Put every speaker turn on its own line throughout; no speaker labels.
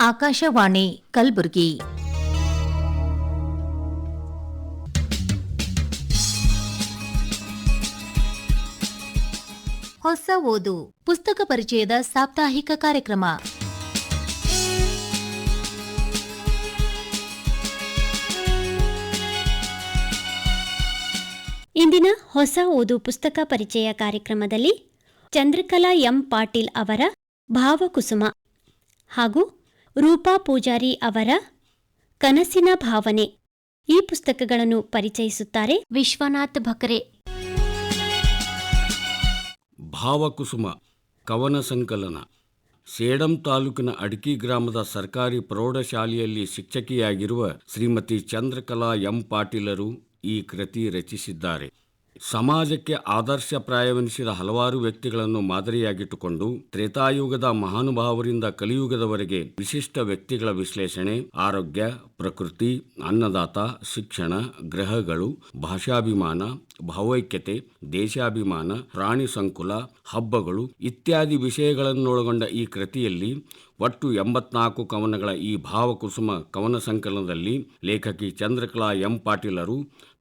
ಆಕಾಶವಾಣಿ ಕಲಬುರಗಿ. ಹೊಸ ಓದು, ಪುಸ್ತಕ ಪರಿಚಯದ ಸಾಪ್ತಾಹಿಕ ಕಾರ್ಯಕ್ರಮ.
ಇಂದಿನ ಹೊಸ ಓದು, ಪುಸ್ತಕ ಪರಿಚಯ ಕಾರ್ಯಕ್ರಮದಲ್ಲಿ ಚಂದ್ರಕಲಾ ಎಂ ಪಾಟೀಲ್ ಅವರ ಭಾವಕುಸುಮ ಹಾಗೂ ರೂಪಾ ಪೂಜಾರಿ ಅವರ ಕನಸಿನ ಭಾವನೆ. ಈ ಪುಸ್ತಕಗಳನ್ನು ಪರಿಚಯಿಸುತ್ತಾರೆ ವಿಶ್ವನಾಥ್ ಭಕರೆ.
ಭಾವಕುಸುಮ, ಕವನ ಸಂಕಲನ, ಸೇಡಂ ತಾಲೂಕಿನ ಅಡಕಿ ಗ್ರಾಮದ ಸರ್ಕಾರಿ ಪ್ರೌಢಶಾಲೆಯಲ್ಲಿ ಶಿಕ್ಷಕಿಯಾಗಿರುವ ಶ್ರೀಮತಿ ಚಂದ್ರಕಲಾ ಎಂ ಪಾಟೀಲರು ಈ ಕೃತಿ ರಚಿಸಿದ್ದಾರೆ. ಸಮಾಜಕ್ಕೆ ಆದರ್ಶಪ್ರಾಯವೆನಿಸಿದ ಹಲವಾರು ವ್ಯಕ್ತಿಗಳನ್ನು ಮಾದರಿಯಾಗಿಟ್ಟುಕೊಂಡು ತ್ರೇತಾಯುಗದ ಮಹಾನುಭಾವರಿಂದ ಕಲಿಯುಗದವರೆಗೆ ವಿಶಿಷ್ಟ ವ್ಯಕ್ತಿಗಳ ವಿಶ್ಲೇಷಣೆ, ಆರೋಗ್ಯ, ಪ್ರಕೃತಿ, ಅನ್ನದಾತ, ಶಿಕ್ಷಣ, ಗ್ರಹಗಳು, ಭಾಷಾಭಿಮಾನ, ಭಾವೈಕ್ಯತೆ, ದೇಶಾಭಿಮಾನ, ಪ್ರಾಣಿ ಸಂಕುಲ, ಹಬ್ಬಗಳು ಇತ್ಯಾದಿ ವಿಷಯಗಳನ್ನೊಳಗೊಂಡ ಈ ಕೃತಿಯಲ್ಲಿ ಒಟ್ಟು ಎಂಬತ್ನಾಲ್ಕು ಕವನಗಳ ಈ ಭಾವಕುಸುಮ ಕವನ ಸಂಕಲನದಲ್ಲಿ ಲೇಖಕಿ ಚಂದ್ರಕಲಾ ಎಂ ಪಾಟೀಲರು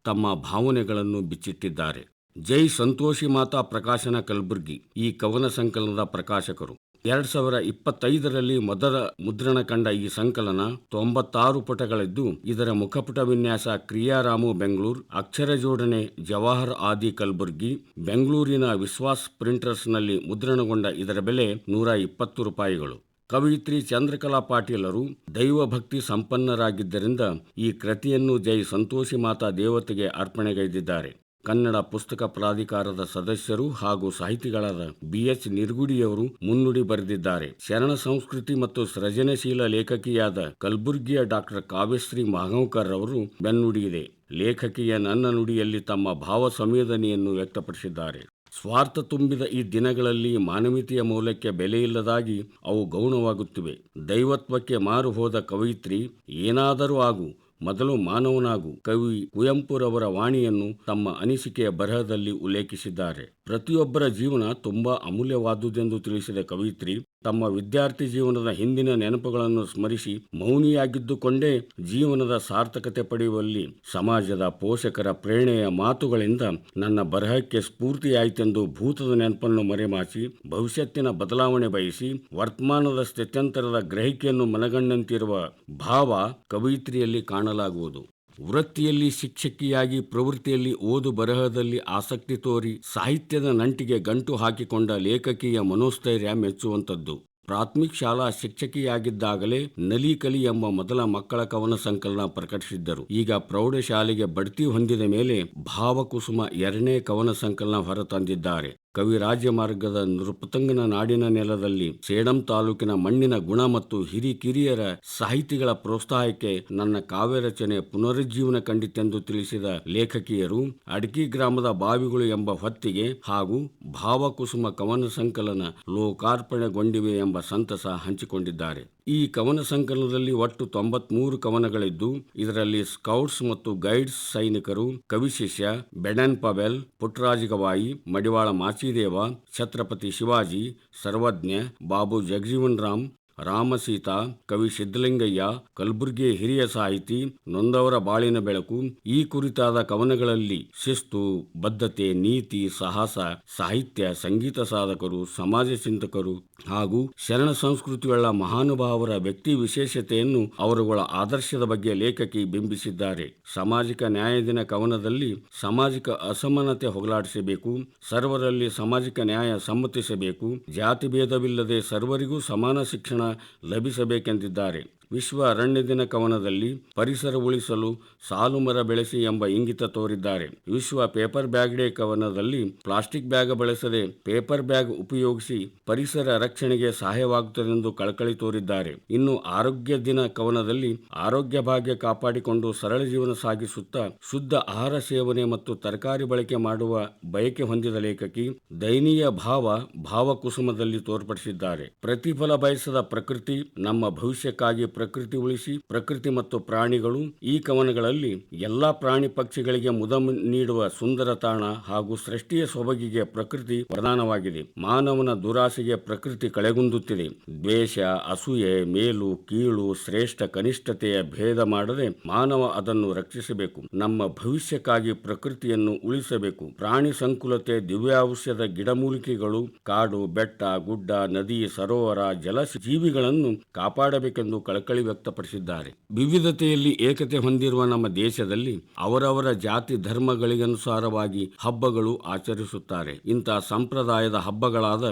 ತಮ್ಮ ಭಾವನೆಗಳನ್ನು ಬಿಚ್ಚಿಟ್ಟಿದ್ದಾರೆ. ಜೈ ಸಂತೋಷಿ ಮಾತಾ ಪ್ರಕಾಶನ ಕಲಬುರ್ಗಿ, ಈ ಕವನ ಸಂಕಲನದ ಪ್ರಕಾಶಕರು. ಎರಡ್ ಸಾವಿರ ಇಪ್ಪತ್ತೈದರಲ್ಲಿ ಮೊದಲ ಮುದ್ರಣ ಕಂಡ ಈ ಸಂಕಲನ ತೊಂಬತ್ತಾರು ಪುಟಗಳಿದ್ದು. ಇದರ ಮುಖಪುಟ ವಿನ್ಯಾಸ ಕ್ರಿಯಾರಾಮು ಬೆಂಗಳೂರು, ಅಕ್ಷರ ಜೋಡಣೆ ಜವಾಹರ್ ಆದಿ ಕಲಬುರ್ಗಿ, ಬೆಂಗಳೂರಿನ ವಿಶ್ವಾಸ್ ಪ್ರಿಂಟರ್ಸ್ನಲ್ಲಿ ಮುದ್ರಣಗೊಂಡ ಇದರ ಬೆಲೆ ನೂರ ಇಪ್ಪತ್ತು ರೂಪಾಯಿಗಳು. ಕವಯಿತ್ರಿ ಚಂದ್ರಕಲಾ ಪಾಟೀಲರು ದೈವಭಕ್ತಿ ಸಂಪನ್ನರಾಗಿದ್ದರಿಂದ ಈ ಕೃತಿಯನ್ನು ಜೈ ಸಂತೋಷಿ ಮಾತಾ ದೇವತೆಗೆ ಅರ್ಪಣೆಗೈದಿದ್ದಾರೆ. ಕನ್ನಡ ಪುಸ್ತಕ ಪ್ರಾಧಿಕಾರದ ಸದಸ್ಯರು ಹಾಗೂ ಸಾಹಿತಿಗಳಾದ ಬಿಎಚ್ ನಿರ್ಗುಡಿಯವರು ಮುನ್ನುಡಿ ಬರೆದಿದ್ದಾರೆ. ಶರಣ ಸಂಸ್ಕೃತಿ ಮತ್ತು ಸೃಜನಶೀಲ ಲೇಖಕಿಯಾದ ಕಲಬುರ್ಗಿಯ ಡಾಕ್ಟರ್ ಕಾವ್ಯಶ್ರೀ ಮಾಘಂಕರ್ ಅವರು ಬೆನ್ನುಡಿಯಿದೆ. ಲೇಖಕಿಯ ನನ್ನ ನುಡಿಯಲ್ಲಿ ತಮ್ಮ ಭಾವ ಸಂವೇದನೆಯನ್ನು ವ್ಯಕ್ತಪಡಿಸಿದ್ದಾರೆ. ಸ್ವಾರ್ಥ ತುಂಬಿದ ಈ ದಿನಗಳಲ್ಲಿ ಮಾನವೀಯತೆಯ ಮೌಲ್ಯಕ್ಕೆ ಬೆಲೆಯಿಲ್ಲದಾಗಿ ಅವು ಗೌಣವಾಗುತ್ತಿವೆ. ದೈವತ್ವಕ್ಕೆ ಮಾರು ಹೋದ ಕವಯಿತ್ರಿ, ಏನಾದರೂ ಆಗು, ಮೊದಲು ಮಾನವನಾಗು. ಕವಿ ಕುವೆಂಪುರವರ ವಾಣಿಯನ್ನು ತಮ್ಮ ಅನಿಸಿಕೆಯ ಬರಹದಲ್ಲಿ ಉಲ್ಲೇಖಿಸಿದ್ದಾರೆ. ಪ್ರತಿಯೊಬ್ಬರ ಜೀವನ ತುಂಬಾ ಅಮೂಲ್ಯವಾದುದೆಂದು ತಿಳಿಸಿದ ಕವಿತ್ರಿ ತಮ್ಮ ವಿದ್ಯಾರ್ಥಿ ಜೀವನದ ಹಿಂದಿನ ನೆನಪುಗಳನ್ನು ಸ್ಮರಿಸಿ ಮೌನಿಯಾಗಿದ್ದುಕೊಂಡೇ ಜೀವನದ ಸಾರ್ಥಕತೆ ಪಡೆಯುವಲ್ಲಿ ಸಮಾಜದ ಪೋಷಕರ ಪ್ರೇರಣೆಯ ಮಾತುಗಳಿಂದ ನನ್ನ ಬರಹಕ್ಕೆ ಸ್ಫೂರ್ತಿಯಾಯಿತೆಂದು ಭೂತದ ನೆನಪನ್ನು ಮರೆಮಾಚಿ, ಭವಿಷ್ಯತ್ತಿನ ಬದಲಾವಣೆ ಬಯಸಿ, ವರ್ತಮಾನದ ಸ್ಥಿತ್ಯಂತರದ ಗ್ರಹಿಕೆಯನ್ನು ಮನಗಂಡಂತಿರುವ ಭಾವ ಕವಯಿತ್ರಿಯಲ್ಲಿ ಕಾಣಲಾಗುವುದು. ವೃತ್ತಿಯಲ್ಲಿ ಶಿಕ್ಷಕಿಯಾಗಿ ಪ್ರವೃತ್ತಿಯಲ್ಲಿ ಓದು ಬರಹದಲ್ಲಿ ಆಸಕ್ತಿ ತೋರಿ ಸಾಹಿತ್ಯದ ನಂಟಿಗೆ ಗಂಟು ಹಾಕಿಕೊಂಡ ಲೇಖಕಿಯ ಮನೋಸ್ಥೈರ್ಯ ಮೆಚ್ಚುವಂಥದ್ದು. ಪ್ರಾಥಮಿಕ ಶಾಲಾ ಶಿಕ್ಷಕಿಯಾಗಿದ್ದಾಗಲೇ ನಲಿ ಕಲಿ ಎಂಬ ಮೊದಲ ಮಕ್ಕಳ ಕವನ ಸಂಕಲನ ಪ್ರಕಟಿಸಿದ್ದರು. ಈಗ ಪ್ರೌಢಶಾಲೆಗೆ ಬಡ್ತಿ ಹೊಂದಿದ ಮೇಲೆ ಭಾವಕುಸುಮ ಎರಡನೇ ಕವನ ಸಂಕಲನ ಹೊರತಂದಿದ್ದಾರೆ. ಕವಿ ರಾಜ್ಯ ಮಾರ್ಗದ ನೃಪತಂಗನ ನಾಡಿನ ನೆಲದಲ್ಲಿ ಸೇಡಂ ತಾಲೂಕಿನ ಮಣ್ಣಿನ ಗುಣ ಮತ್ತು ಹಿರಿಕಿರಿಯರ ಸಾಹಿತಿಗಳ ಪ್ರೋತ್ಸಾಹಕ್ಕೆ ನನ್ನ ಕಾವ್ಯ ರಚನೆ ಪುನರುಜ್ಜೀವನ ಕಂಡಿತೆಂದು ತಿಳಿಸಿದ ಲೇಖಕಿಯರು ಅಡಕಿ ಗ್ರಾಮದ ಬಾವಿಗಳು ಎಂಬ ಹೊತ್ತಿಗೆ ಹಾಗೂ ಭಾವಕುಸುಮ ಕವನ ಸಂಕಲನ ಲೋಕಾರ್ಪಣೆಗೊಂಡಿವೆ ಎಂಬ ಸಂತಸ ಹಂಚಿಕೊಂಡಿದ್ದಾರೆ. ಈ ಕವನ ಸಂಕಲನದಲ್ಲಿ ಒಟ್ಟು ತೊಂಬತ್ಮೂರು ಕವನಗಳಿದ್ದು, ಇದರಲ್ಲಿ ಸ್ಕೌಟ್ಸ್ ಮತ್ತು ಗೈಡ್ಸ್ ಸೈನಿಕರು ಕವಿಶಿಷ್ಯ ಬೆಡನ್ ಪವೆಲ್ ಪುಟ್ಟರಾಜ ಗವಾಯಿ ಮಡಿವಾಳ ಮಾಚಿದೇವ ಛತ್ರಪತಿ ಶಿವಾಜಿ, ಸರ್ವಜ್ಞ, ಬಾಬು ಜಗಜೀವನ್ ರಾಮ್ ರಾಮಸೀತಾ, ಕವಿ ಸಿದ್ದಲಿಂಗಯ್ಯ ಕಲಬುರ್ಗಿ ಹಿರಿಯ ಸಾಹಿತಿ, ನೊಂದವರ ಬಾಳಿನ ಬೆಳಕು, ಈ ಕುರಿತಾದ ಕವನಗಳಲ್ಲಿ ಶಿಸ್ತು, ಬದ್ಧತೆ, ನೀತಿ, ಸಾಹಸ, ಸಾಹಿತ್ಯ, ಸಂಗೀತ ಸಾಧಕರು, ಸಮಾಜ ಚಿಂತಕರು ಹಾಗೂ ಶರಣ ಸಂಸ್ಕೃತಿಗಳ ಮಹಾನುಭಾವರ ವ್ಯಕ್ತಿ ವಿಶೇಷತೆಯನ್ನು ಅವರುಗಳ ಆದರ್ಶದ ಬಗ್ಗೆ ಲೇಖಕಿ ಬಿಂಬಿಸಿದ್ದಾರೆ. ಸಾಮಾಜಿಕ ನ್ಯಾಯದಿನ ಕವನದಲ್ಲಿ ಸಾಮಾಜಿಕ ಅಸಮಾನತೆ ಹೋಗಲಾಡಿಸಬೇಕು, ಸರ್ವರಲ್ಲಿ ಸಾಮಾಜಿಕ ನ್ಯಾಯ ಸಮ್ಮತಿಸಬೇಕು, ಜಾತಿ ಭೇದವಿಲ್ಲದೆ ಸರ್ವರಿಗೂ ಸಮಾನ ಶಿಕ್ಷಣ ಲಭಿಸಬೇಕೆಂದಿದ್ದಾರೆ. ವಿಶ್ವ ಅರಣ್ಯ ದಿನ ಕವನದಲ್ಲಿ ಪರಿಸರ ಉಳಿಸಲು ಸಾಲು ಮರ ಬೆಳೆಸಿ ಎಂಬ ಇಂಗಿತ ತೋರಿದ್ದಾರೆ. ವಿಶ್ವ ಪೇಪರ್ ಬ್ಯಾಗ್ ಡೇ ಕವನದಲ್ಲಿ ಪ್ಲಾಸ್ಟಿಕ್ ಬ್ಯಾಗ್ ಬಳಸದೆ ಪೇಪರ್ ಬ್ಯಾಗ್ ಉಪಯೋಗಿಸಿ ಪರಿಸರ ರಕ್ಷಣೆಗೆ ಸಹಾಯವಾಗುತ್ತದೆಂದು ಕಳಕಳಿ ತೋರಿದ್ದಾರೆ. ಇನ್ನು ಆರೋಗ್ಯ ದಿನ ಕವನದಲ್ಲಿ ಆರೋಗ್ಯ ಭಾಗ್ಯ ಕಾಪಾಡಿಕೊಂಡು ಸರಳ ಜೀವನ ಸಾಗಿಸುತ್ತಾ ಶುದ್ಧ ಆಹಾರ ಸೇವನೆ ಮತ್ತು ತರಕಾರಿ ಬಳಕೆ ಮಾಡುವ ಬಯಕೆ ಹೊಂದಿದ ಲೇಖಕಿ ದಯನೀಯ ಭಾವ ಭಾವಕುಸುಮದಲ್ಲಿ ತೋರ್ಪಡಿಸಿದ್ದಾರೆ. ಪ್ರತಿಫಲ ಬಯಸದ ಪ್ರಕೃತಿ ನಮ್ಮ ಭವಿಷ್ಯಕ್ಕಾಗಿ ಪ್ರಕೃತಿ ಉಳಿಸಿ ಪ್ರಕೃತಿ ಮತ್ತು ಪ್ರಾಣಿಗಳು ಈ ಕವನಗಳಲ್ಲಿ ಎಲ್ಲಾ ಪ್ರಾಣಿ ಪಕ್ಷಿಗಳಿಗೆ ಮುದ ನೀಡುವ ಸುಂದರ ತಾಣ ಹಾಗೂ ಸೃಷ್ಟಿಯ ಸೊಬಗಿಗೆ ಪ್ರಕೃತಿ ಪ್ರಧಾನವಾಗಿದೆ. ಮಾನವನ ದುರಾಸೆಗೆ ಪ್ರಕೃತಿ ಕಳೆಗುಂದುತ್ತಿದೆ. ದ್ವೇಷ, ಅಸೂಯೆ, ಮೇಲು, ಕೀಳು, ಶ್ರೇಷ್ಠ ಕನಿಷ್ಠತೆಯ ಭೇದ ಮಾಡದೆ ಮಾನವ ಅದನ್ನು ರಕ್ಷಿಸಬೇಕು. ನಮ್ಮ ಭವಿಷ್ಯಕ್ಕಾಗಿ ಪ್ರಕೃತಿಯನ್ನು ಉಳಿಸಬೇಕು. ಪ್ರಾಣಿ ಸಂಕುಲತೆ ದಿವ್ಯಾವಶ್ಯದ ಗಿಡಮೂಲಿಕೆಗಳು, ಕಾಡು, ಬೆಟ್ಟ, ಗುಡ್ಡ, ನದಿ, ಸರೋವರ ಜಲ ಜೀವಿಗಳನ್ನು ಕಾಪಾಡಬೇಕೆಂದು ಕಳಕಳಿ ವ್ಯಕ್ತಪಡಿಸಿದ್ದಾರೆ. ವಿವಿಧತೆಯಲ್ಲಿ ಏಕತೆ ಹೊಂದಿರುವ ನಮ್ಮ ದೇಶದಲ್ಲಿ ಅವರವರ ಜಾತಿ ಧರ್ಮಗಳಿಗನುಸಾರವಾಗಿ ಹಬ್ಬಗಳು ಆಚರಿಸುತ್ತಾರೆ. ಇಂಥ ಸಂಪ್ರದಾಯದ ಹಬ್ಬಗಳಾದ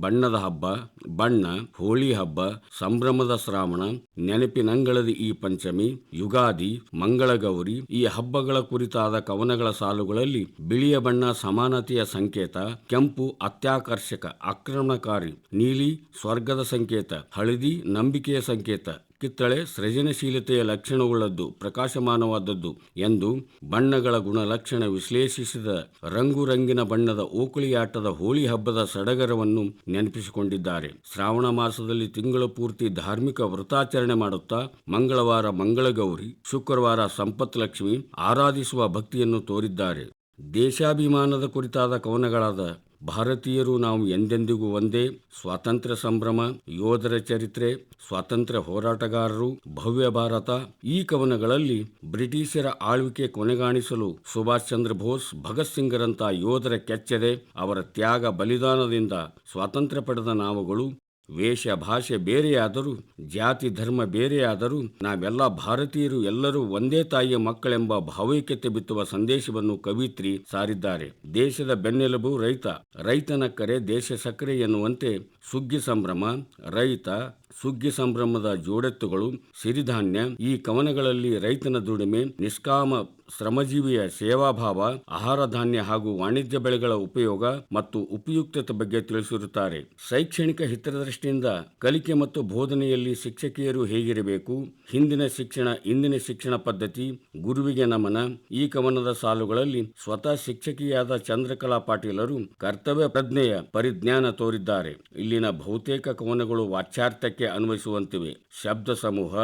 ಬಣ್ಣದ ಹಬ್ಬ, ಬಣ್ಣ, ಹೋಳಿ ಹಬ್ಬ, ಸಂಭ್ರಮದ ಶ್ರಾವಣ ನೆನಪಿನಂಗಳದ ಈ ಪಂಚಮಿ, ಯುಗಾದಿ, ಮಂಗಳಗೌರಿ ಈ ಹಬ್ಬಗಳ ಕುರಿತಾದ ಕವನಗಳ ಸಾಲುಗಳಲ್ಲಿ ಬಿಳಿಯ ಬಣ್ಣ ಸಮಾನತೆಯ ಸಂಕೇತ, ಕೆಂಪು ಅತ್ಯಾಕರ್ಷಕ, ಆಕ್ರಮಣಕಾರಿ, ನೀಲಿ ಸ್ವರ್ಗದ ಸಂಕೇತ, ಹಳದಿ ನಂಬಿಕೆಯ ಸಂಕೇತ ಕಿತ್ತಳೆ ಸೃಜನಶೀಲತೆಯ ಲಕ್ಷಣವುಳ್ಳದ್ದು, ಪ್ರಕಾಶಮಾನವಾದದ್ದು ಎಂದು ಬಣ್ಣಗಳ ಗುಣಲಕ್ಷಣ ವಿಶ್ಲೇಷಿಸಿದ ರಂಗು ರಂಗಿನ ಬಣ್ಣದ ಓಕುಳಿಯಾಟದ ಹೋಳಿ ಹಬ್ಬದ ಸಡಗರವನ್ನು ನೆನಪಿಸಿಕೊಂಡಿದ್ದಾರೆ. ಶ್ರಾವಣ ಮಾಸದಲ್ಲಿ ತಿಂಗಳ ಪೂರ್ತಿ ಧಾರ್ಮಿಕ ವ್ರತಾಚರಣೆ ಮಾಡುತ್ತಾ ಮಂಗಳವಾರ ಮಂಗಳಗೌರಿ, ಶುಕ್ರವಾರ ಸಂಪತ್ ಲಕ್ಷ್ಮಿ ಆರಾಧಿಸುವ ಭಕ್ತಿಯನ್ನು ತೋರಿದ್ದಾರೆ. ದೇಶಾಭಿಮಾನದ ಕುರಿತಾದ ಕವನಗಳಾದ ಭಾರತೀಯರು ನಾವು ಎಂದೆಂದಿಗೂ ಒಂದೇ ಸ್ವಾತಂತ್ರ್ಯ ಸಂಭ್ರಮ, ಯೋಧರ ಚರಿತ್ರೆ, ಸ್ವಾತಂತ್ರ್ಯ ಹೋರಾಟಗಾರರು, ಭವ್ಯ ಭಾರತ. ಈ ಕವನಗಳಲ್ಲಿ ಬ್ರಿಟಿಷರ ಆಳ್ವಿಕೆ ಕೊನೆಗಾಣಿಸಲು ಸುಭಾಷ್ ಚಂದ್ರ ಬೋಸ್, ಭಗತ್ ಸಿಂಗ್ರಂಥ ಯೋಧರ ಕೆಚ್ಚೆದೆ, ಅವರ ತ್ಯಾಗ ಬಲಿದಾನದಿಂದ ಸ್ವಾತಂತ್ರ್ಯ ಪಡೆದ ನಾವುಗಳು ವೇಷ, ಭಾಷೆ ಬೇರೆಯಾದರೂ, ಜಾತಿ, ಧರ್ಮ ಬೇರೆಯಾದರೂ, ನಾವೆಲ್ಲ ಭಾರತೀಯರು ಎಲ್ಲರೂ ಒಂದೇ ತಾಯಿಯ ಮಕ್ಕಳೆಂಬ ಭಾವೈಕ್ಯತೆ ಬಿತ್ತುವ ಸಂದೇಶವನ್ನು ಕವಿತ್ರಿ ಸಾರಿದ್ದಾರೆ. ದೇಶದ ಬೆನ್ನೆಲುಬು ರೈತ, ರೈತನ ಕರೆ ದೇಶ ಸಕ್ಕರೆ ಎನ್ನುವಂತೆ ಸುಗ್ಗಿ ಸಂಭ್ರಮ, ರೈತ ಸುಗ್ಗಿ ಸಂಭ್ರಮದ ಜೋಡೆತ್ತುಗಳು, ಸಿರಿಧಾನ್ಯ, ಈ ಕವನಗಳಲ್ಲಿ ರೈತನ ದುಡಿಮೆ, ನಿಷ್ಕಾಮ ಶ್ರಮಜೀವಿಯ ಸೇವಾಭಾವ, ಆಹಾರ ಧಾನ್ಯ ಹಾಗೂ ವಾಣಿಜ್ಯ ಬೆಳೆಗಳ ಉಪಯೋಗ ಮತ್ತು ಉಪಯುಕ್ತತೆ ಬಗ್ಗೆ ತಿಳಿಸಿರುತ್ತಾರೆ. ಶೈಕ್ಷಣಿಕ ಹಿತದೃಷ್ಟಿಯಿಂದ ಕಲಿಕೆ ಮತ್ತು ಬೋಧನೆಯಲ್ಲಿ ಶಿಕ್ಷಕಿಯರು ಹೇಗಿರಬೇಕು, ಹಿಂದಿನ ಶಿಕ್ಷಣ, ಇಂದಿನ ಶಿಕ್ಷಣ ಪದ್ಧತಿ, ಗುರುವಿಗೆ ನಮನ, ಈ ಕವನದ ಸಾಲುಗಳಲ್ಲಿ ಸ್ವತಃ ಶಿಕ್ಷಕಿಯಾದ ಚಂದ್ರಕಲಾ ಪಾಟೀಲರು ಕರ್ತವ್ಯ ಪ್ರಜ್ಞೆಯ ಪರಿಜ್ಞಾನ ತೋರಿದ್ದಾರೆ. ಇಲ್ಲಿನ ಬಹುತೇಕ ಕವನಗಳು ವಾಚ್ಯಾರ್ಥಕ್ಕೆ ಅನ್ವಯಿಸುವಂತಿವೆ ಶಬ್ದ ಸಮೂಹ,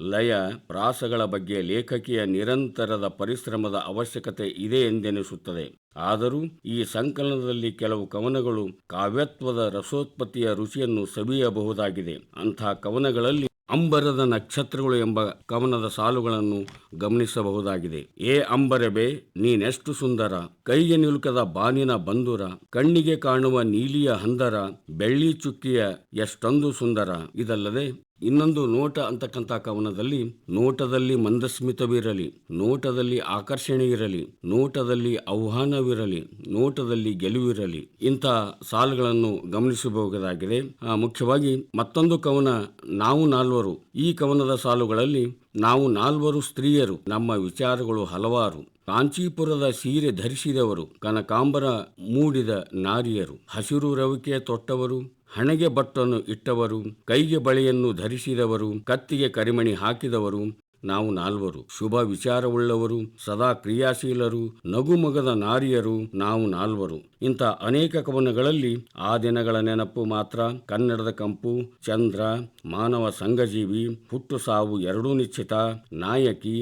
ಲಯ, ಪ್ರಾಸಗಳ ಬಗ್ಗೆ ಲೇಖಕಿಯ ನಿರಂತರದ ಪರಿಶ್ರಮದ ಅವಶ್ಯಕತೆ ಇದೆ ಎಂದೆನಿಸುತ್ತದೆ. ಆದರೂ ಈ ಸಂಕಲನದಲ್ಲಿ ಕೆಲವು ಕವನಗಳು ಕಾವ್ಯತ್ವದ ರಸೋತ್ಪತ್ತಿಯ ರುಚಿಯನ್ನು ಸವಿಯಬಹುದಾಗಿದೆ. ಅಂಥ ಕವನಗಳಲ್ಲಿ ಅಂಬರದ ನಕ್ಷತ್ರಗಳು ಎಂಬ ಕವನದ ಸಾಲುಗಳನ್ನು ಗಮನಿಸಬಹುದಾಗಿದೆ. ಏ ಅಂಬರಬೆ ನೀನೆಷ್ಟು ಸುಂದರ. ಕೈಗೆ ನಿಲುಕದ ಬಾನಿನ ಬಂಧುರ. ಕಣ್ಣಿಗೆ ಕಾಣುವ ನೀಲಿಯ ಹಂದರ. ಬೆಳ್ಳಿ ಚುಕ್ಕಿಯ ಎಷ್ಟೊಂದು ಸುಂದರ. ಇದಲ್ಲದೆ ಇನ್ನೊಂದು ನೋಟ ಅಂತಕ್ಕಂಥ ಕವನದಲ್ಲಿ ನೋಟದಲ್ಲಿ ಮಂದಸ್ಮಿತವಿರಲಿ, ನೋಟದಲ್ಲಿ ಆಕರ್ಷಣೆ ಇರಲಿ ನೋಟದಲ್ಲಿ ಆಹ್ವಾನವಿರಲಿ, ನೋಟದಲ್ಲಿ ಗೆಲುವಿರಲಿ ಇಂಥ ಸಾಲುಗಳನ್ನು ಗಮನಿಸಬಹುದಾಗಿದೆ. ಮುಖ್ಯವಾಗಿ ಮತ್ತೊಂದು ಕವನ, ನಾವು ನಾಲ್ವರು. ಈ ಕವನದ ಸಾಲುಗಳಲ್ಲಿ ನಾವು ನಾಲ್ವರು ಸ್ತ್ರೀಯರು. ನಮ್ಮ ವಿಚಾರಗಳು ಹಲವಾರು. ಕಾಂಚೀಪುರದ ಸೀರೆ ಧರಿಸಿದವರು, ಕನಕಾಂಬರ ಮೂಡಿದ ನಾರಿಯರು. ಹಸಿರು ರವಿಕೆ ತೊಟ್ಟವರು ಹಣೆಗೆ ಬಟ್ಟನ್ನು ಇಟ್ಟವರು, ಕೈಗೆ ಬಳೆಯನ್ನು ಧರಿಸಿದವರು, ಕತ್ತಿಗೆ ಕರಿಮಣಿ ಹಾಕಿದವರು, ನಾವು ನಾಲ್ವರು. ಶುಭ ವಿಚಾರವುಳ್ಳವರು, ಸದಾ ಕ್ರಿಯಾಶೀಲರು, ನಗುಮಗದ ನಾರಿಯರು, ನಾವು ನಾಲ್ವರು. ಇಂಥ ಅನೇಕ ಕವನಗಳಲ್ಲಿ ಆ ದಿನಗಳ ನೆನಪು ಮಾತ್ರ ಕನ್ನಡದ ಕಂಪು, ಚಂದ್ರ, ಮಾನವ ಸಂಘಜೀವಿ, ಹುಟ್ಟು ಸಾವು ಎರಡೂ ನಿಶ್ಚಿತ, ನಾಯಕಿ,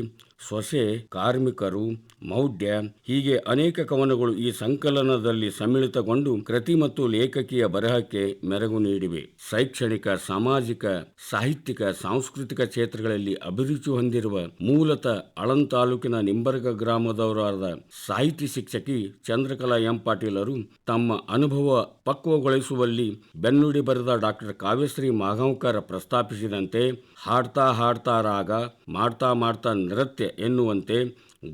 ಸೊಸೆ, ಕಾರ್ಮಿಕರು, ಮೌಢ್ಯ ಹೀಗೆ ಅನೇಕ ಕವನಗಳು ಈ ಸಂಕಲನದಲ್ಲಿ ಸಮ್ಮಿಳಿತಗೊಂಡು ಕೃತಿ ಮತ್ತು ಲೇಖಕಿಯ ಬರಹಕ್ಕೆ ಮೆರಗು ನೀಡಿವೆ. ಶೈಕ್ಷಣಿಕ, ಸಾಮಾಜಿಕ, ಸಾಹಿತ್ಯಿಕ, ಸಾಂಸ್ಕೃತಿಕ ಕ್ಷೇತ್ರಗಳಲ್ಲಿ ಅಭಿರುಚಿ ಹೊಂದಿರುವ ಮೂಲತ ಅಳಂತಾಲೂಕಿನ ತಾಲೂಕಿನ ನಿಂಬರ್ಗ ಗ್ರಾಮದವರಾದ ಸಾಹಿತಿ ಶಿಕ್ಷಕಿ ಚಂದ್ರಕಲಾ ಎಂ ಪಾಟೀಲರು ತಮ್ಮ ಅನುಭವ ಪಕ್ವಗೊಳಿಸುವಲ್ಲಿ ಬೆನ್ನುಡಿ ಬರೆದ ಡಾಕ್ಟರ್ ಕಾವ್ಯಶ್ರೀ ಮಾಗಾಂವ್ಕರ್ ಪ್ರಸ್ತಾಪಿಸಿದಂತೆ, ಹಾಡ್ತಾ ಹಾಡ್ತಾ ರಾಗ, ಮಾಡ್ತಾ ಮಾಡ್ತಾ ನೃತ್ಯ ಎನ್ನುವಂತೆ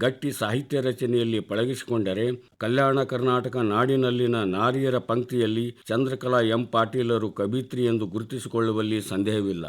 ಗಟ್ಟಿ ಸಾಹಿತ್ಯ ರಚನೆಯಲ್ಲಿ ಪಳಗಿಸಿಕೊಂಡರೆ, ಕಲ್ಯಾಣ ಕರ್ನಾಟಕ ನಾಡಿನಲ್ಲಿನ ನಾರಿಯರ ಪಂಕ್ತಿಯಲ್ಲಿ ಚಂದ್ರಕಲಾ ಎಂ ಪಾಟೀಲರು ಕವಿತ್ರಿ ಎಂದು ಗುರುತಿಸಿಕೊಳ್ಳುವಲ್ಲಿ ಸಂದೇಹವಿಲ್ಲ.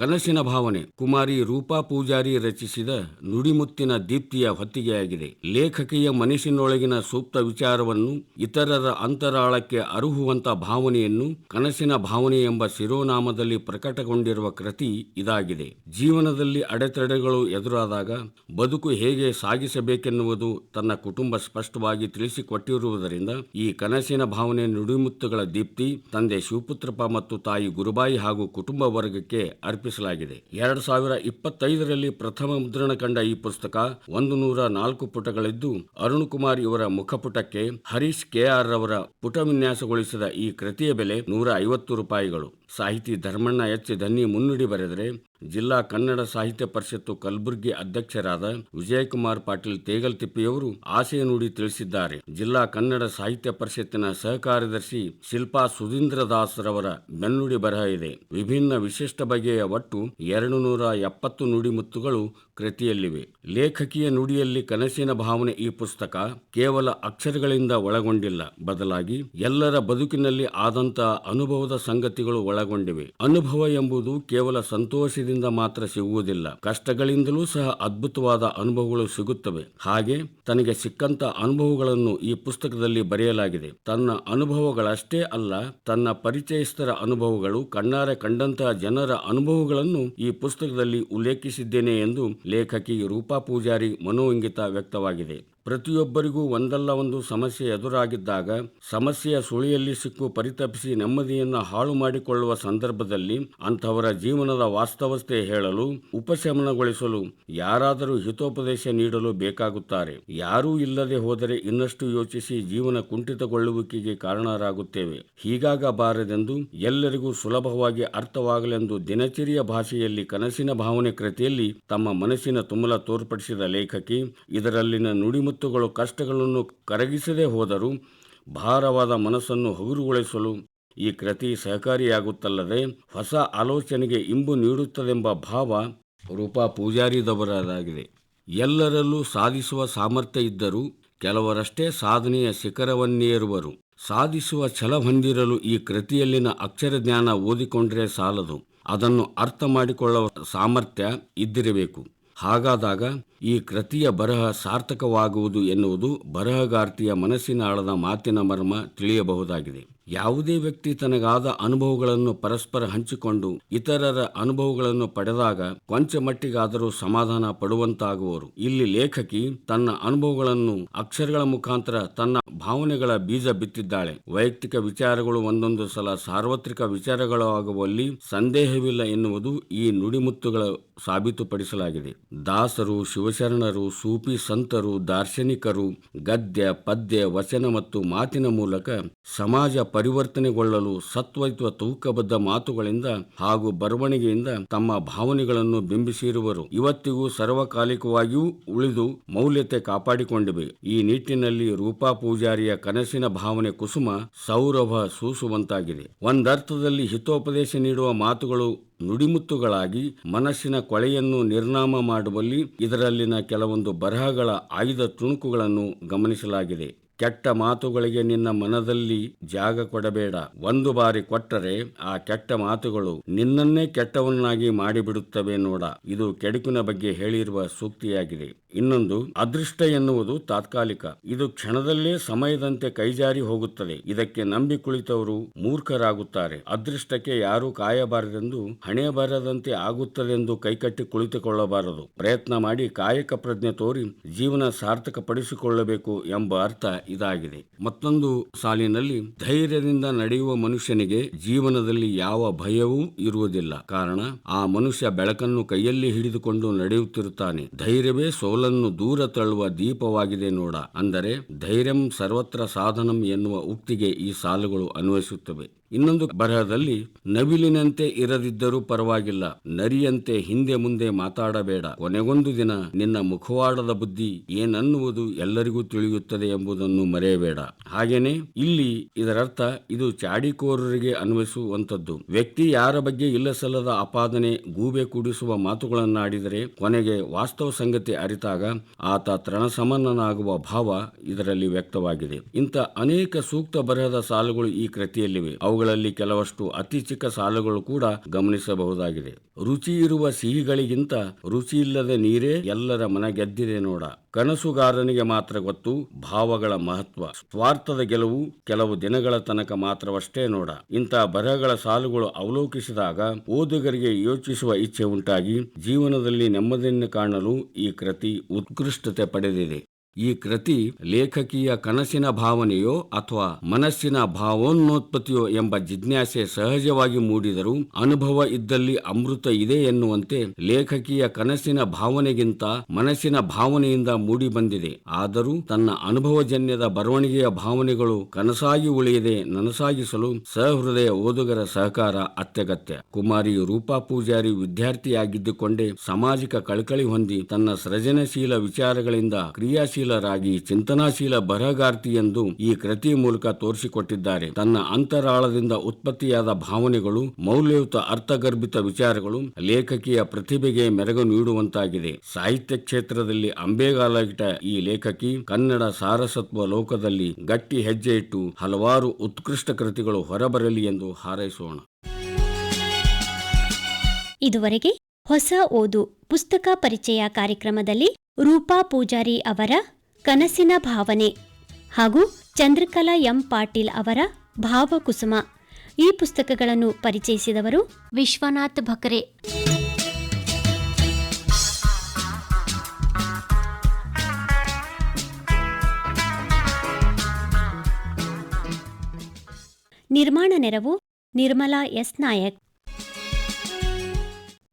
ಕನಸಿನ ಭಾವನೆ. ಕುಮಾರಿ ರೂಪಾ ಪೂಜಾರಿ ರಚಿಸಿದ ನುಡಿಮುತ್ತಿನ ದೀಪ್ತಿಯ ಹೊತ್ತಿಗೆಯಾಗಿದೆ. ಲೇಖಕಿಯ ಮನಸ್ಸಿನೊಳಗಿನ ಸೂಕ್ತ ವಿಚಾರವನ್ನು ಇತರರ ಅಂತರಾಳಕ್ಕೆ ಅರುಹುವಂತ ಭಾವನೆಯನ್ನು ಕನಸಿನ ಭಾವನೆ ಎಂಬ ಶಿರೋನಾಮದಲ್ಲಿ ಪ್ರಕಟಗೊಂಡಿರುವ ಕೃತಿ ಇದಾಗಿದೆ. ಜೀವನದಲ್ಲಿ ಅಡೆತಡೆಗಳು ಎದುರಾದಾಗ ಬದುಕು ಹೇಗೆ ಸಾಗಿಸಬೇಕೆನ್ನುವುದು ತನ್ನ ಕುಟುಂಬ ಸ್ಪಷ್ಟವಾಗಿ ತಿಳಿಸಿಕೊಟ್ಟಿರುವುದರಿಂದ ಈ ಕನಸಿನ ಭಾವನೆ ನುಡಿಮುತ್ತುಗಳ ದೀಪ್ತಿ, ತಂದೆ ಶಿವಪುತ್ರಪ್ಪ ಮತ್ತು ತಾಯಿ ಗುರುಬಾಯಿ ಹಾಗೂ ಕುಟುಂಬ ವರ್ಗಕ್ಕೆ ಅರ್ಪಿಸಲಾಗಿದೆ ಎರಡು ಸಾವಿರ ಇಪ್ಪತ್ತೈದರಲ್ಲಿ ಪ್ರಥಮ ಮುದ್ರಣ ಕಂಡ ಈ ಪುಸ್ತಕ ಒಂದು ನೂರ ನಾಲ್ಕು ಪುಟಗಳಿದ್ದು. ಅರುಣ್ ಕುಮಾರ್ ಇವರ ಮುಖಪುಟಕ್ಕೆ ಹರೀಶ್ ಕೆಆರ್ ರವರ ಪುಟ ವಿನ್ಯಾಸಗೊಳಿಸಿದ ಈ ಕೃತಿಯ ಬೆಲೆ ನೂರ ಐವತ್ತು ರೂಪಾಯಿಗಳು. ಸಾಹಿತಿ ಧರ್ಮಣ್ಣ ಎಚ್. ಧನ್ನಿ ಮುನ್ನುಡಿ ಬರೆದರೆ, ಜಿಲ್ಲಾ ಕನ್ನಡ ಸಾಹಿತ್ಯ ಪರಿಷತ್ತು ಕಲಬುರಗಿ ಅಧ್ಯಕ್ಷರಾದ ವಿಜಯಕುಮಾರ್ ಪಾಟೀಲ್ ತೇಗಲ್ತಿಪ್ಪಿಯವರು ಆಶಯ ನುಡಿ ತಿಳಿಸಿದ್ದಾರೆ. ಜಿಲ್ಲಾ ಕನ್ನಡ ಸಾಹಿತ್ಯ ಪರಿಷತ್ತಿನ ಸಹಕಾರ್ಯದರ್ಶಿ ಶಿಲ್ಪಾ ಸುಧೀಂದ್ರ ದಾಸ್ ರವರ ಬೆನ್ನುಡಿ ಬರಹ ಇದೆ. ವಿಭಿನ್ನ ವಿಶಿಷ್ಟ ಬಗೆಯ ಒಟ್ಟು ಎರಡು ನೂರ ಎಪ್ಪತ್ತು ನುಡಿಮುತ್ತುಗಳು ಕೃತಿಯಲ್ಲಿವೆ. ಲೇಖಕಿಯ ನುಡಿಯಲ್ಲಿ ಕನಸಿನ ಭಾವನೆ ಈ ಪುಸ್ತಕ ಕೇವಲ ಅಕ್ಷರಗಳಿಂದ ಒಳಗೊಂಡಿಲ್ಲ. ಬದಲಾಗಿ ಎಲ್ಲರ ಬದುಕಿನಲ್ಲಿ ಆದಂತಹ ಅನುಭವದ ಸಂಗತಿಗಳು ಒಳಗೊಂಡಿವೆ. ಅನುಭವ ಎಂಬುದು ಕೇವಲ ಸಂತೋಷದಿಂದ ಮಾತ್ರ ಸಿಗುವುದಿಲ್ಲ. ಕಷ್ಟಗಳಿಂದಲೂ ಸಹ ಅದ್ಭುತವಾದ ಅನುಭವಗಳು ಸಿಗುತ್ತವೆ. ಹಾಗೆ ತನಗೆ ಸಿಕ್ಕಂತ ಅನುಭವಗಳನ್ನು ಈ ಪುಸ್ತಕದಲ್ಲಿ ಬರೆಯಲಾಗಿದೆ. ತನ್ನ ಅನುಭವಗಳಷ್ಟೇ ಅಲ್ಲ, ತನ್ನ ಪರಿಚಯಸ್ಥರ ಅನುಭವಗಳು, ಕಣ್ಣಾರೆ ಕಂಡಂತಹ ಜನರ ಅನುಭವಗಳನ್ನು ಈ ಪುಸ್ತಕದಲ್ಲಿ ಉಲ್ಲೇಖಿಸಿದ್ದೇನೆ ಎಂದು ಲೇಖಕಿ ರೂಪಾ ಪೂಜಾರಿ ಮನೋಇಂಗಿತ ವ್ಯಕ್ತವಾಗಿದೆ. ಪ್ರತಿಯೊಬ್ಬರಿಗೂ ಒಂದಲ್ಲ ಒಂದು ಸಮಸ್ಯೆ ಎದುರಾಗಿದ್ದಾಗ ಸಮಸ್ಯೆಯ ಸುಳಿಯಲ್ಲಿ ಸಿಕ್ಕು ಪರಿತಪಿಸಿ ನೆಮ್ಮದಿಯನ್ನು ಹಾಳು ಮಾಡಿಕೊಳ್ಳುವ ಸಂದರ್ಭದಲ್ಲಿ ಅಂಥವರ ಜೀವನದ ವಾಸ್ತವಸ್ಥೆ ಹೇಳಲು, ಉಪಶಮನಗೊಳಿಸಲು ಯಾರಾದರೂ ಹಿತೋಪದೇಶ ನೀಡಲು ಬೇಕಾಗುತ್ತಾರೆ. ಯಾರೂ ಇಲ್ಲದೆ ಹೋದರೆ ಇನ್ನಷ್ಟು ಯೋಚಿಸಿ ಜೀವನ ಕುಂಠಿತಗೊಳ್ಳುವಿಕೆಗೆ ಕಾರಣರಾಗುತ್ತೇವೆ. ಹೀಗಾಗಬಾರದೆಂದು ಎಲ್ಲರಿಗೂ ಸುಲಭವಾಗಿ ಅರ್ಥವಾಗಲೆಂದು ದಿನಚರಿಯ ಭಾಷೆಯಲ್ಲಿ ಕನಸಿನ ಭಾವನೆ ಕೃತಿಯಲ್ಲಿ ತಮ್ಮ ಮನಸ್ಸಿನ ತುಮಲ ತೋರ್ಪಡಿಸಿದ ಲೇಖಕಿ, ಇದರಲ್ಲಿನ ನುಡಿಮುತ್ತುಗಳು ಕಷ್ಟಗಳನ್ನು ಕರಗಿಸದೇ ಹೋದರೂ ಭಾರವಾದ ಮನಸ್ಸನ್ನು ಹಗುರುಗೊಳಿಸಲು ಈ ಕೃತಿ ಸಹಕಾರಿಯಾಗುತ್ತಲ್ಲದೆ ಹೊಸ ಆಲೋಚನೆಗೆ ಇಂಬು ನೀಡುತ್ತದೆಂಬ ಭಾವ ರೂಪಾ ಪೂಜಾರಿದವರದಾಗಿದೆ. ಎಲ್ಲರಲ್ಲೂ ಸಾಧಿಸುವ ಸಾಮರ್ಥ್ಯ ಇದ್ದರೂ ಕೆಲವರಷ್ಟೇ ಸಾಧನೆಯ ಶಿಖರವನ್ನೇರುವರು. ಸಾಧಿಸುವ ಛಲ ಹೊಂದಿರಲು ಈ ಕೃತಿಯಲ್ಲಿನ ಅಕ್ಷರ ಜ್ಞಾನ ಓದಿಕೊಂಡರೆ ಸಾಲದು. ಅದನ್ನು ಅರ್ಥ ಮಾಡಿಕೊಳ್ಳುವ ಸಾಮರ್ಥ್ಯ ಇದ್ದಿರಬೇಕು. ಹಾಗಾದಾಗ ಈ ಕೃತಿಯ ಬರಹ ಸಾರ್ಥಕವಾಗುವುದು ಎನ್ನುವುದು ಬರಹಗಾರ್ತಿಯ ಮನಸ್ಸಿನ ಆಳದ ಮಾತಿನ ಮರ್ಮ ತಿಳಿಯಬಹುದಾಗಿದೆ. ಯಾವುದೇ ವ್ಯಕ್ತಿ ತನಗಾದ ಅನುಭವಗಳನ್ನು ಪರಸ್ಪರ ಹಂಚಿಕೊಂಡು ಇತರರ ಅನುಭವಗಳನ್ನು ಪಡೆದಾಗ ಕೊಂಚ ಮಟ್ಟಿಗಾದರೂ ಸಮಾಧಾನ ಪಡುವಂತಾಗುವರು. ಇಲ್ಲಿ ಲೇಖಕಿ ತನ್ನ ಅನುಭವಗಳನ್ನು ಅಕ್ಷರಗಳ ಮುಖಾಂತರ ತನ್ನ ಭಾವನೆಗಳ ಬೀಜ ಬಿತ್ತಿದ್ದಾಳೆ. ವೈಯಕ್ತಿಕ ವಿಚಾರಗಳು ಒಂದೊಂದು ಸಲ ಸಾರ್ವತ್ರಿಕ ವಿಚಾರಗಳಾಗುವಲ್ಲಿ ಸಂದೇಹವಿಲ್ಲ ಎನ್ನುವುದು ಈ ನುಡಿಮುತ್ತುಗಳ ಸಾಬೀತುಪಡಿಸಲಾಗಿದೆ. ದಾಸರು, ಶಿವಶರಣರು, ಸೂಫಿ ಸಂತರು, ದಾರ್ಶನಿಕರು, ಗದ್ಯ, ಪದ್ಯ, ವಚನ ಮತ್ತು ಮಾತಿನ ಮೂಲಕ ಸಮಾಜ ಪರಿವರ್ತನೆಗೊಳ್ಳಲು ಸತ್ವತ್ವ ತೂಕಬದ್ಧ ಮಾತುಗಳಿಂದ ಹಾಗೂ ಬರವಣಿಗೆಯಿಂದ ತಮ್ಮ ಭಾವನೆಗಳನ್ನು ಬಿಂಬಿಸಿರುವರು. ಇವತ್ತಿಗೂ ಸರ್ವಕಾಲಿಕವಾಗಿಯೂ ಉಳಿದು ಮೌಲ್ಯತೆ ಕಾಪಾಡಿಕೊಂಡಿವೆ. ಈ ನಿಟ್ಟಿನಲ್ಲಿ ರೂಪಾ ಪೂಜಾರಿಯ ಕನಸಿನ ಭಾವನೆ ಕುಸುಮ ಸೌರಭ ಸೂಸುವಂತಾಗಿದೆ. ಒಂದರ್ಥದಲ್ಲಿ ಹಿತೋಪದೇಶ ನೀಡುವ ಮಾತುಗಳು ನುಡಿಮುತ್ತುಗಳಾಗಿ ಮನಸ್ಸಿನ ಕೊಳೆಯನ್ನು ನಿರ್ನಾಮ ಮಾಡುವಲ್ಲಿ ಇದರಲ್ಲಿನ ಕೆಲವೊಂದು ಬರಹಗಳ ಆಯ್ದ ತುಣುಕುಗಳನ್ನು ಗಮನಿಸಲಾಗಿದೆ. ಕೆಟ್ಟ ಮಾತುಗಳಿಗೆ ನಿನ್ನ ಮನದಲ್ಲಿ ಜಾಗ ಕೊಡಬೇಡ. ಒಂದು ಬಾರಿ ಕೊಟ್ಟರೆ ಆ ಕೆಟ್ಟ ಮಾತುಗಳು ನಿನ್ನನ್ನೇ ಕೆಟ್ಟವನ್ನಾಗಿ ಮಾಡಿಬಿಡುತ್ತವೆ ನೋಡ. ಇದು ಕೆಡುಕಿನ ಬಗ್ಗೆ ಹೇಳಿರುವ ಸೂಕ್ತಿಯಾಗಿದೆ. ಇನ್ನೊಂದು, ಅದೃಷ್ಟ ಎನ್ನುವುದು ತಾತ್ಕಾಲಿಕ. ಇದು ಕ್ಷಣದಲ್ಲೇ ಸಮಯದಂತೆ ಕೈಜಾರಿ ಹೋಗುತ್ತದೆ. ಇದಕ್ಕೆ ನಂಬಿ ಕುಳಿತವರು ಮೂರ್ಖರಾಗುತ್ತಾರೆ. ಅದೃಷ್ಟಕ್ಕೆ ಯಾರೂ ಕಾಯಬಾರದೆಂದು ಹಣೆ ಬರದಂತೆ ಆಗುತ್ತದೆಂದು ಕೈಕಟ್ಟಿ ಕುಳಿತುಕೊಳ್ಳಬಾರದು. ಪ್ರಯತ್ನ ಮಾಡಿ ಕಾಯಕ ಪ್ರಜ್ಞೆ ತೋರಿ ಜೀವನ ಸಾರ್ಥಕಪಡಿಸಿಕೊಳ್ಳಬೇಕು ಎಂಬ ಅರ್ಥ ಇದಾಗಿದೆ. ಮತ್ತೊಂದು ಸಾಲಿನಲ್ಲಿ, ಧೈರ್ಯದಿಂದ ನಡೆಯುವ ಮನುಷ್ಯನಿಗೆ ಜೀವನದಲ್ಲಿ ಯಾವ ಭಯವೂ ಇರುವುದಿಲ್ಲ. ಕಾರಣ, ಆ ಮನುಷ್ಯ ಬೆಳಕನ್ನು ಕೈಯಲ್ಲಿ ಹಿಡಿದುಕೊಂಡು ನಡೆಯುತ್ತಿರುತ್ತಾನೆ. ಧೈರ್ಯವೇ ಸೋಲನ್ನು ದೂರ ತಳ್ಳುವ ದೀಪವಾಗಿದೆ ನೋಡ. ಅಂದರೆ, ಧೈರ್ಯಂ ಸರ್ವತ್ರ ಸಾಧನಂ ಎನ್ನುವ ಉಕ್ತಿಗೆ ಈ ಸಾಲುಗಳು ಅನ್ವಯಿಸುತ್ತವೆ. ಇನ್ನೊಂದು ಬರಹದಲ್ಲಿ ನವಿಲಿನಂತೆ ಇರದಿದ್ದರೂ ಪರವಾಗಿಲ್ಲ, ನರಿಯಂತೆ ಹಿಂದೆ ಮುಂದೆ ಮಾತಾಡಬೇಡ. ಕೊನೆಗೊಂದು ದಿನ ನಿನ್ನ ಮುಖವಾಡದ ಬುದ್ಧಿ ಏನನ್ನುವುದು ಎಲ್ಲರಿಗೂ ತಿಳಿಯುತ್ತದೆ ಎಂಬುದನ್ನು ಮರೆಯಬೇಡ. ಹಾಗೇನೆ ಇಲ್ಲಿ ಇದರರ್ಥ ಇದು ಚಾಡಿಕೋರರಿಗೆ ಅನ್ವಯಿಸುವಂತದ್ದು ವ್ಯಕ್ತಿ ಯಾರ ಬಗ್ಗೆ ಇಲ್ಲಸಲ್ಲದ ಅಪಾದನೆ ಗೂಬೆ ಕೂಡಿಸುವ ಮಾತುಗಳನ್ನಾಡಿದರೆ ಕೊನೆಗೆ ವಾಸ್ತವ ಸಂಗತಿ ಅರಿತಾಗ ಆತ ತೃಣಸಮನ್ನನಾಗುವ ಭಾವ ಇದರಲ್ಲಿ ವ್ಯಕ್ತವಾಗಿದೆ. ಇಂಥ ಅನೇಕ ಸೂಕ್ತ ಬರಹದ ಸಾಲುಗಳು ಈ ಕೃತಿಯಲ್ಲಿವೆ. ಅವುಗಳ ಅವುಗಳಲ್ಲಿ ಕೆಲವಷ್ಟು ಅತಿ ಚಿಕ್ಕ ಸಾಲುಗಳು ಕೂಡ ಗಮನಿಸಬಹುದಾಗಿದೆ. ರುಚಿ ಇರುವ ಸಿಹಿಗಳಿಗಿಂತ ರುಚಿ ಇಲ್ಲದ ನೀರೇ ಎಲ್ಲರ ಮನ ಗೆದ್ದಿದೆ ನೋಡ. ಕನಸುಗಾರನಿಗೆ ಮಾತ್ರ ಗೊತ್ತು ಭಾವಗಳ ಮಹತ್ವ. ಸ್ವಾರ್ಥದ ಗೆಲುವು ಕೆಲವು ದಿನಗಳ ತನಕ ಮಾತ್ರವಷ್ಟೇ ನೋಡ. ಇಂಥ ಬರಹಗಳ ಸಾಲುಗಳು ಅವಲೋಕಿಸಿದಾಗ ಓದುಗರಿಗೆ ಯೋಚಿಸುವ ಇಚ್ಛೆ ಉಂಟಾಗಿ ಜೀವನದಲ್ಲಿ ನೆಮ್ಮದಿಯನ್ನು ಕಾಣಲು ಈ ಕೃತಿ ಉತ್ಕೃಷ್ಟತೆ ಪಡೆದಿದೆ. ಈ ಕೃತಿ ಲೇಖಕಿಯ ಕನಸಿನ ಭಾವನೆಯೋ ಅಥವಾ ಮನಸ್ಸಿನ ಭಾವೋನ್ನೋತ್ಪತ್ತಿಯೋ ಎಂಬ ಜಿಜ್ಞಾಸೆ ಸಹಜವಾಗಿ ಮೂಡಿದರೂ ಅನುಭವ ಇದ್ದಲ್ಲಿ ಅಮೃತ ಇದೆ ಎನ್ನುವಂತೆ ಲೇಖಕಿಯ ಕನಸಿನ ಭಾವನೆಗಿಂತ ಮನಸ್ಸಿನ ಭಾವನೆಯಿಂದ ಮೂಡಿ ಬಂದಿದೆ ಆದರೂ ತನ್ನ ಅನುಭವಜನ್ಯದ ಬರವಣಿಗೆಯ ಭಾವನೆಗಳು ಕನಸಾಗಿ ಉಳಿಯದೆ ನನಸಾಗಿಸಲು ಸಹೃದಯ ಓದುಗರ ಸಹಕಾರ ಅತ್ಯಗತ್ಯ. ಕುಮಾರಿ ರೂಪಾ ಪೂಜಾರಿ ವಿದ್ಯಾರ್ಥಿಯಾಗಿದ್ದುಕೊಂಡೇ ಸಾಮಾಜಿಕ ಕಳಕಳಿ ಹೊಂದಿ ತನ್ನ ಸೃಜನಶೀಲ ವಿಚಾರಗಳಿಂದ ಕ್ರಿಯಾಶೀಲರಾಗಿ ಚಿಂತನಾಶೀಲ ಬರಹಗಾರ್ತಿ ಎಂದು ಈ ಕೃತಿ ಮೂಲಕ ತೋರಿಸಿಕೊಟ್ಟಿದ್ದಾರೆ. ತನ್ನ ಅಂತರಾಳದಿಂದ ಉತ್ಪತ್ತಿಯಾದ ಭಾವನೆಗಳು, ಮೌಲ್ಯಯುತ ಅರ್ಥಗರ್ಭಿತ ವಿಚಾರಗಳು, ಲೇಖಕಿಯ ಪ್ರತಿಭೆಗೆ ಮೆರಗು ನೀಡುವಂತಾಗಿದೆ. ಸಾಹಿತ್ಯ ಕ್ಷೇತ್ರದಲ್ಲಿ ಅಂಬೆಗಾಲಿಟ್ಟ ಈ ಲೇಖಕಿ ಕನ್ನಡ ಸಾರಸತ್ವ ಲೋಕದಲ್ಲಿ ಗಟ್ಟಿ ಹೆಜ್ಜೆ ಇಟ್ಟು ಹಲವಾರು ಉತ್ಕೃಷ್ಟ ಕೃತಿಗಳು ಹೊರಬರಲಿ ಎಂದು ಹಾರೈಸೋಣ.
ಇದುವರೆಗೆ ಹೊಸ ಓದು ಪುಸ್ತಕ ಪರಿಚಯ ಕಾರ್ಯಕ್ರಮದಲ್ಲಿ ರೂಪಾ ಪೂಜಾರಿ ಅವರ ಕನಸಿನ ಭಾವನೆ ಹಾಗೂ ಚಂದ್ರಕಲಾ ಎಂ ಪಾಟೀಲ್ ಅವರ ಭಾವಕುಸುಮ. ಈ ಪುಸ್ತಕಗಳನ್ನು ಪರಿಚಯಿಸಿದವರು
ವಿಶ್ವನಾಥ್ ಭಕರೆ.
ನಿರ್ಮಾಣ ನೆರವು ನಿರ್ಮಲಾ ಎಸ್ ನಾಯಕ್.